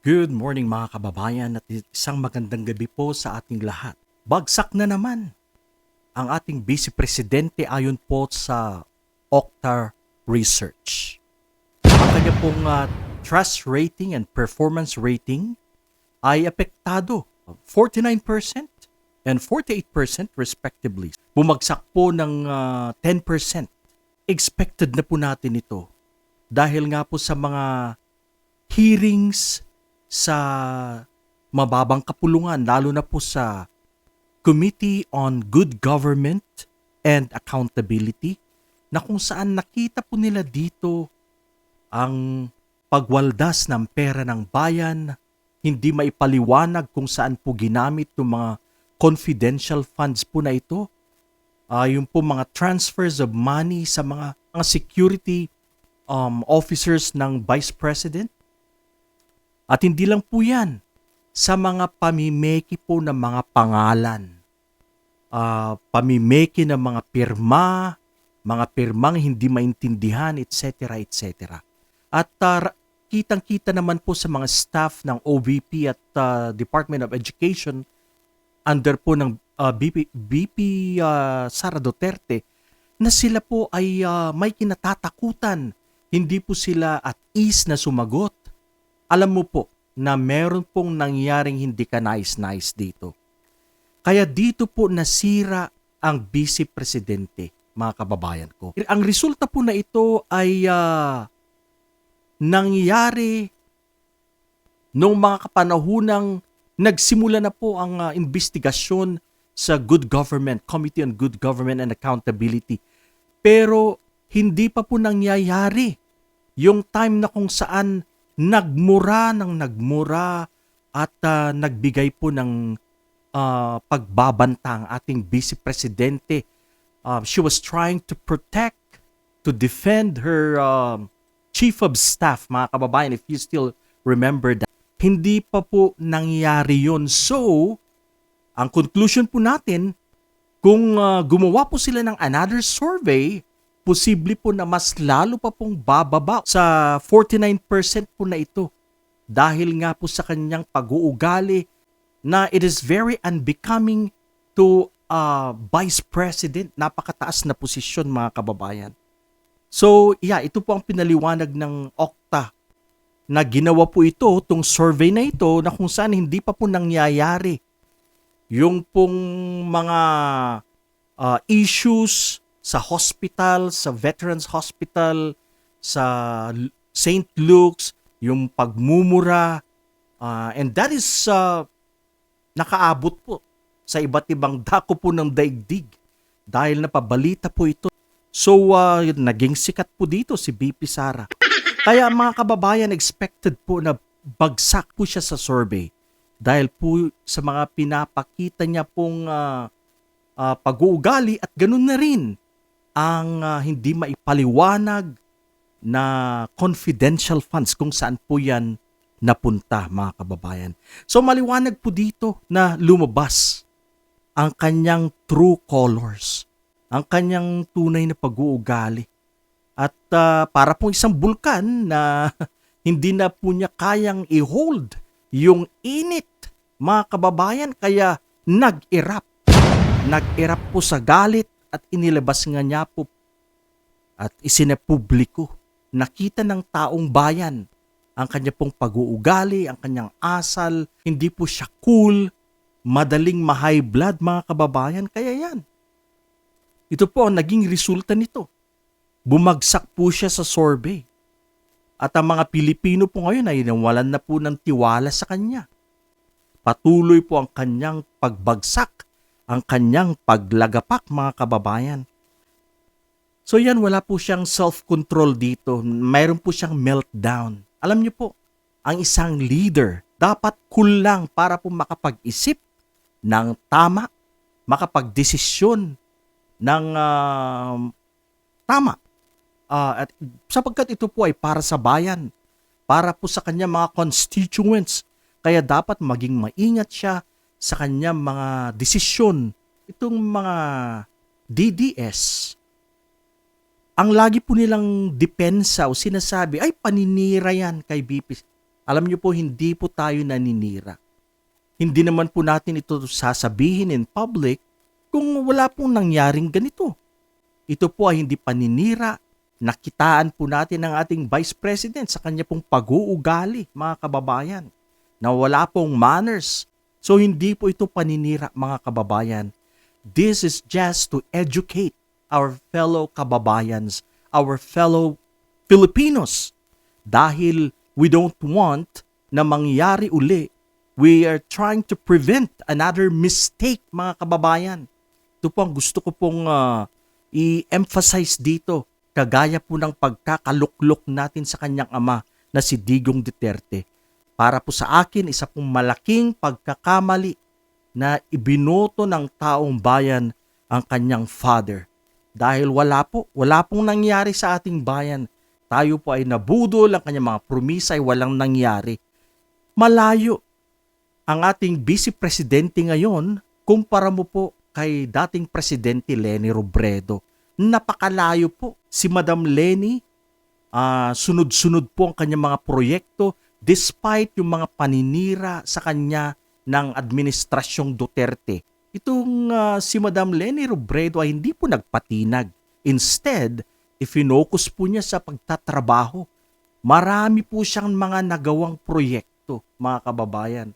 Good morning mga kababayan at isang magandang gabi po sa ating lahat. Bagsak na naman ang ating Vice Presidente ayon po sa Okta Research. Ang kanya pong ah, trust rating and performance rating ay apektado 49% and 48% respectively. Bumagsak po ng ah, 10%. Expected na po natin ito dahil nga po sa mga hearings sa mababang kapulungan, lalo na po sa Committee on Good Government and Accountability, na kung saan nakita po nila dito ang pagwaldas ng pera ng bayan, hindi maipaliwanag kung saan po ginamit yung mga confidential funds po na ito, Ah, yung po mga transfers of money sa mga, mga security um, officers ng Vice President, at hindi lang po yan, sa mga pamimeki po ng mga pangalan. Ah, pamimeki ng mga pirma, mga pirmang hindi maintindihan, etc. etc. At ra- kitang-kita naman po sa mga staff ng OVP at ah, Department of Education under po ng ah, BP, BP ah, Sara Duterte na sila po ay ah, may kinatatakutan. Hindi po sila at ease na sumagot alam mo po na meron pong nangyaring hindi ka nais-nais dito. Kaya dito po nasira ang vice presidente, mga kababayan ko. Ang resulta po na ito ay ah, nangyari nung mga kapanahunang nagsimula na po ang ah, investigasyon sa Good Government, Committee on Good Government and Accountability. Pero hindi pa po nangyayari yung time na kung saan nagmura ng nagmura at ah, nagbigay po ng ah, pagbabanta ang ating vice presidente. Um, she was trying to protect, to defend her um, chief of staff, mga kababayan, if you still remember that. Hindi pa po nangyari yon So, ang conclusion po natin, kung ah, gumawa po sila ng another survey, posible po na mas lalo pa pong bababa sa 49% po na ito. Dahil nga po sa kanyang pag-uugali na it is very unbecoming to a vice president. Napakataas na posisyon mga kababayan. So, yeah, ito po ang pinaliwanag ng Okta na ginawa po ito, itong survey na ito, na kung saan hindi pa po nangyayari yung pong mga uh, issues sa hospital, sa Veterans Hospital, sa St. Luke's, yung pagmumura, uh, and that is uh, nakaabot po sa iba't ibang dako po ng daigdig dahil napabalita po ito. So, uh, naging sikat po dito si BP Sara. Kaya mga kababayan, expected po na bagsak po siya sa survey dahil po sa mga pinapakita niya pong ah, ah, pag-uugali at ganun na rin ang ah, hindi maipaliwanag na confidential funds kung saan po yan napunta mga kababayan. So maliwanag po dito na lumabas ang kanyang true colors, ang kanyang tunay na pag-uugali. At ah, para pong isang bulkan na hindi na po niya kayang i-hold yung init, mga kababayan, kaya nag-erupt. Nag-erupt po sa galit at inilabas nga niya po at isinepubliko. Nakita ng taong bayan ang kanya pong pag-uugali, ang kanyang asal, hindi po siya cool, madaling ma-high blood mga kababayan, kaya yan. Ito po ang naging resulta nito. Bumagsak po siya sa survey. At ang mga Pilipino po ngayon ay nawalan na po ng tiwala sa kanya. Patuloy po ang kanyang pagbagsak, ang kanyang paglagapak mga kababayan. So yan, wala po siyang self-control dito. Mayroon po siyang meltdown. Alam niyo po, ang isang leader dapat cool lang para po makapag-isip ng tama, makapag-desisyon ng ah, tama. Ah, at sapagkat ito po ay para sa bayan, para po sa kanya mga constituents. Kaya dapat maging maingat siya sa kanya mga desisyon. Itong mga DDS, ang lagi po nilang depensa o sinasabi ay paninira yan kay BP Alam niyo po, hindi po tayo naninira. Hindi naman po natin ito sasabihin in public kung wala pong nangyaring ganito. Ito po ay hindi paninira. Nakitaan po natin ang ating Vice President sa kanya pong pag-uugali, mga kababayan, na wala pong manners. So hindi po ito paninira, mga kababayan. This is just to educate our fellow kababayans, our fellow Filipinos. Dahil we don't want na mangyari uli. We are trying to prevent another mistake, mga kababayan. Ito po ang gusto ko pong ah, i-emphasize dito. Kagaya po ng pagkakaluklok natin sa kanyang ama na si Digong Duterte. Para po sa akin, isa pong malaking pagkakamali na ibinoto ng taong bayan ang kanyang father. Dahil wala po, wala pong nangyari sa ating bayan. Tayo po ay nabudol, ang kanyang mga promisa ay walang nangyari. Malayo ang ating vice presidente ngayon kumpara mo po kay dating presidente Leni Robredo. Napakalayo po si Madam Leni. ah, sunod-sunod po ang kanyang mga proyekto despite yung mga paninira sa kanya ng administrasyong Duterte. Itong ah, si Madam Leni Robredo ay hindi po nagpatinag. Instead, ifinokus po niya sa pagtatrabaho. Marami po siyang mga nagawang proyekto, mga kababayan.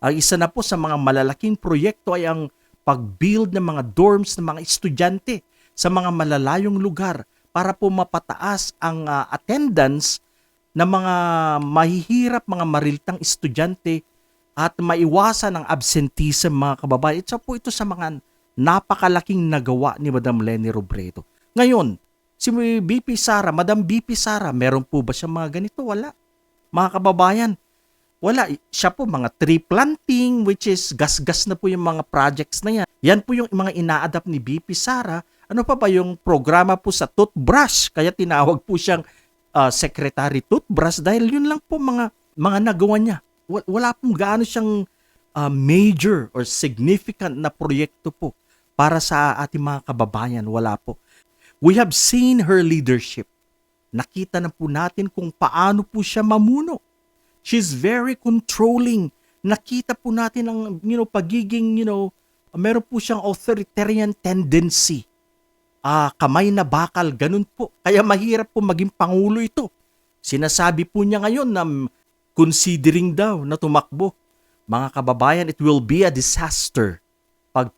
Ang isa na po sa mga malalaking proyekto ay ang pag-build ng mga dorms ng mga estudyante sa mga malalayong lugar para po mapataas ang ah, attendance ng mga mahihirap, mga mariltang estudyante at maiwasan ang absenteeism mga kababayan. Ito po ito sa mga napakalaking nagawa ni Madam Lenny Robredo. Ngayon, si BP Sara, Madam BP Sara, meron po ba siya mga ganito? Wala. Mga kababayan, wala. Siya po mga tree planting, which is gas-gas na po yung mga projects na yan. Yan po yung mga ina-adapt ni BP Sara. Ano pa ba yung programa po sa toothbrush? Kaya tinawag po siyang uh, secretary toothbrush dahil yun lang po mga mga nagawa niya. Wa- Wala pong gaano siyang uh, major or significant na proyekto po para sa ating mga kababayan. Wala po. We have seen her leadership. Nakita na po natin kung paano po siya mamuno. She's very controlling. Nakita po natin ang you know pagiging you know meron po siyang authoritarian tendency. Ah, kamay na bakal, ganun po. Kaya mahirap po maging pangulo ito. Sinasabi po niya ngayon na mm, considering daw na tumakbo. Mga kababayan, it will be a disaster pag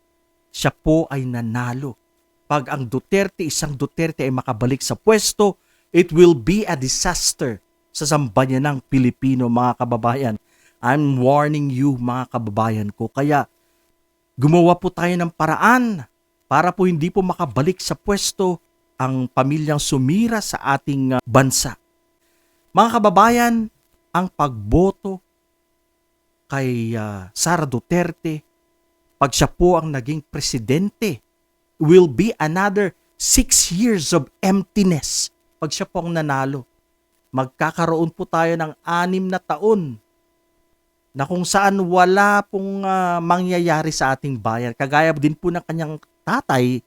siya po ay nanalo. Pag ang Duterte, isang Duterte ay makabalik sa pwesto, it will be a disaster sa sambayanang Pilipino, mga kababayan. I'm warning you, mga kababayan ko. Kaya gumawa po tayo ng paraan para po hindi po makabalik sa pwesto ang pamilyang sumira sa ating uh, bansa. Mga kababayan, ang pagboto kay uh, Sara Duterte, pag siya po ang naging presidente, will be another six years of emptiness pag siya po ang nanalo. Magkakaroon po tayo ng anim na taon na kung saan wala pong ah, mangyayari sa ating bayan. Kagaya din po ng kanyang tatay,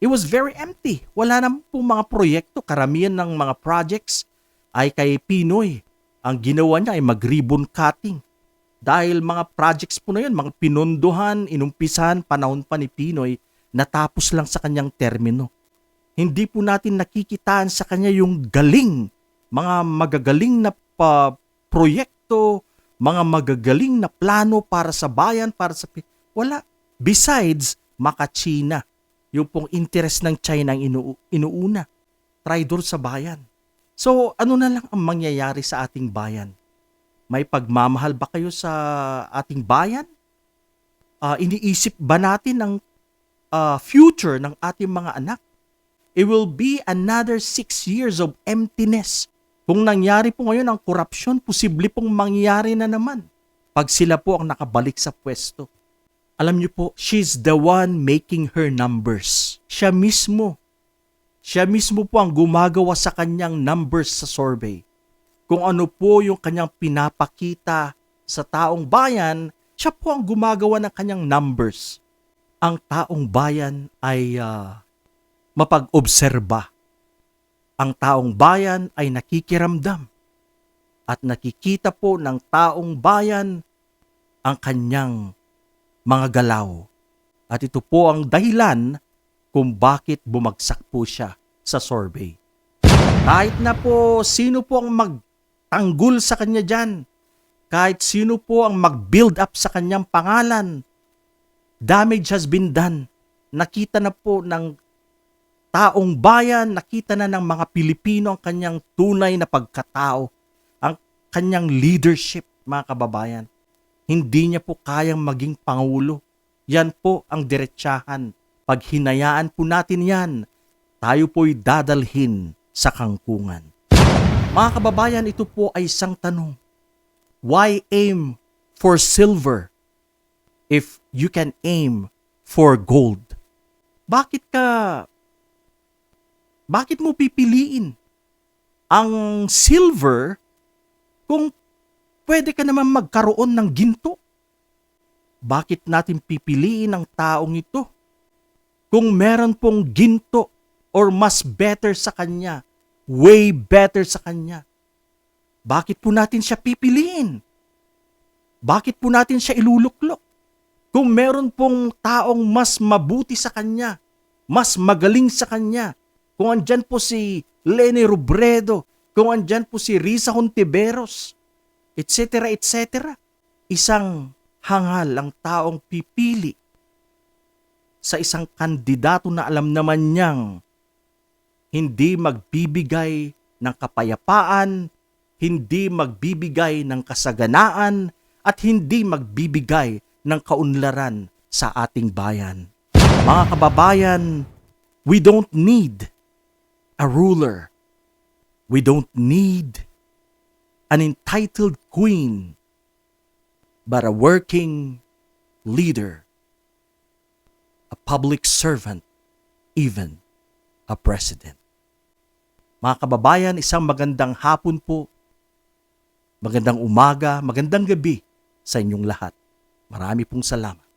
it was very empty. Wala na po mga proyekto. Karamihan ng mga projects ay kay Pinoy. Ang ginawa niya ay mag-ribbon cutting. Dahil mga projects po na yun, mga pinunduhan, inumpisahan, panahon pa ni Pinoy, natapos lang sa kanyang termino. Hindi po natin nakikitaan sa kanya yung galing, mga magagaling na pa proyekto, mga magagaling na plano para sa bayan, para sa... Wala. Besides, maka-China. Yung pong interest ng China ang inu- inuuna. Traidor sa bayan. So, ano na lang ang mangyayari sa ating bayan? May pagmamahal ba kayo sa ating bayan? Ah, iniisip ba natin ang ah, future ng ating mga anak? It will be another six years of emptiness. Kung nangyari po ngayon ang korupsyon, posible pong mangyari na naman pag sila po ang nakabalik sa pwesto. Alam niyo po, she's the one making her numbers. Siya mismo. Siya mismo po ang gumagawa sa kanyang numbers sa survey. Kung ano po yung kanyang pinapakita sa taong bayan, siya po ang gumagawa ng kanyang numbers. Ang taong bayan ay ah, mapag-obserba. Ang taong bayan ay nakikiramdam. at nakikita po ng taong bayan ang kanyang mga galaw. At ito po ang dahilan kung bakit bumagsak po siya sa survey. Kahit na po sino po ang magtanggol sa kanya dyan, kahit sino po ang mag-build up sa kanyang pangalan, damage has been done. Nakita na po ng taong bayan, nakita na ng mga Pilipino ang kanyang tunay na pagkatao, ang kanyang leadership, mga kababayan. Hindi niya po kayang maging pangulo. Yan po ang diretsahan. Pag hinayaan po natin yan, tayo po'y dadalhin sa kangkungan. Mga kababayan, ito po ay isang tanong. Why aim for silver if you can aim for gold? Bakit ka bakit mo pipiliin ang silver kung pwede ka naman magkaroon ng ginto? Bakit natin pipiliin ang taong ito kung meron pong ginto or mas better sa kanya, way better sa kanya? Bakit po natin siya pipiliin? Bakit po natin siya iluluklok? Kung meron pong taong mas mabuti sa kanya, mas magaling sa kanya, kung andyan po si Leni Robredo, kung andyan po si Risa Hontiveros, etc. etc. Isang hangal ang taong pipili sa isang kandidato na alam naman niyang hindi magbibigay ng kapayapaan, hindi magbibigay ng kasaganaan, at hindi magbibigay ng kaunlaran sa ating bayan. Mga kababayan, we don't need a ruler. We don't need an entitled queen, but a working leader, a public servant, even a president. Mga kababayan, isang magandang hapon po, magandang umaga, magandang gabi sa inyong lahat. Marami pong salamat.